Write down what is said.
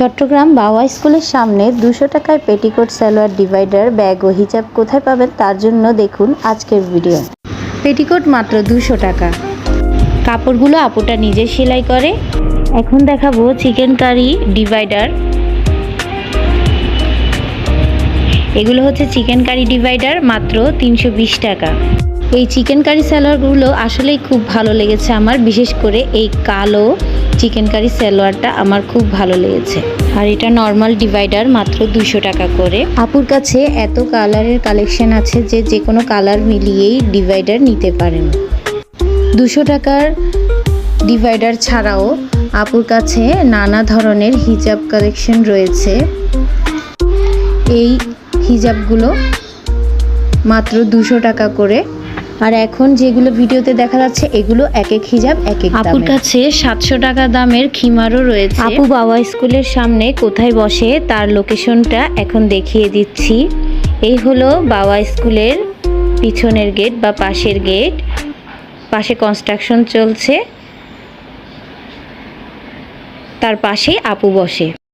চট্টগ্রাম বাওয়া স্কুলের সামনে দুশো টাকায় পেটিকোট সালোয়ার ডিভাইডার ব্যাগ ও হিজাব কোথায় পাবেন তার জন্য দেখুন আজকের ভিডিও। পেটিকোট মাত্র দুশো টাকা। কাপড়গুলো আপুটা নিজে সেলাই করে। এখন দেখাবো চিকেন কারি ডিভাইডার। এগুলো হচ্ছে চিকেন কারি ডিভাইডার মাত্র তিনশো বিশ টাকা। এই চিকেন কারি সালোয়ারগুলো আসলেই খুব ভালো লেগেছে আমার, বিশেষ করে এই কালো চিকেন কারি সালোয়ারটা আমার খুব ভালো লেগেছে। আর এটা নর্মাল ডিভাইডার মাত্র দুশো টাকা করে। আপুর কাছে এত কালারের কালেকশন আছে যে যে কোনো কালার মিলিয়েই ডিভাইডার নিতে পারেন। দুশো টাকার ডিভাইডার ছাড়াও আপুর কাছে নানা ধরনের হিজাব কালেকশন রয়েছে। এই হিজাবগুলো মাত্র দুশো টাকা করে। আর এখন যেগুলো ভিডিওতে দেখা যাচ্ছে এগুলো এক এক হিজাব এক এক আপুর কাছে সাতশো টাকা দামের খিমারও রয়েছে। আপু বাবা স্কুলের সামনে কোথায় বসে তার লোকেশনটা এখন দেখিয়ে দিচ্ছি। এই হলো বাবা স্কুলের পিছনের গেট বা পাশের গেট। পাশে কনস্ট্রাকশন চলছে। তার পাশেই আপু বসে।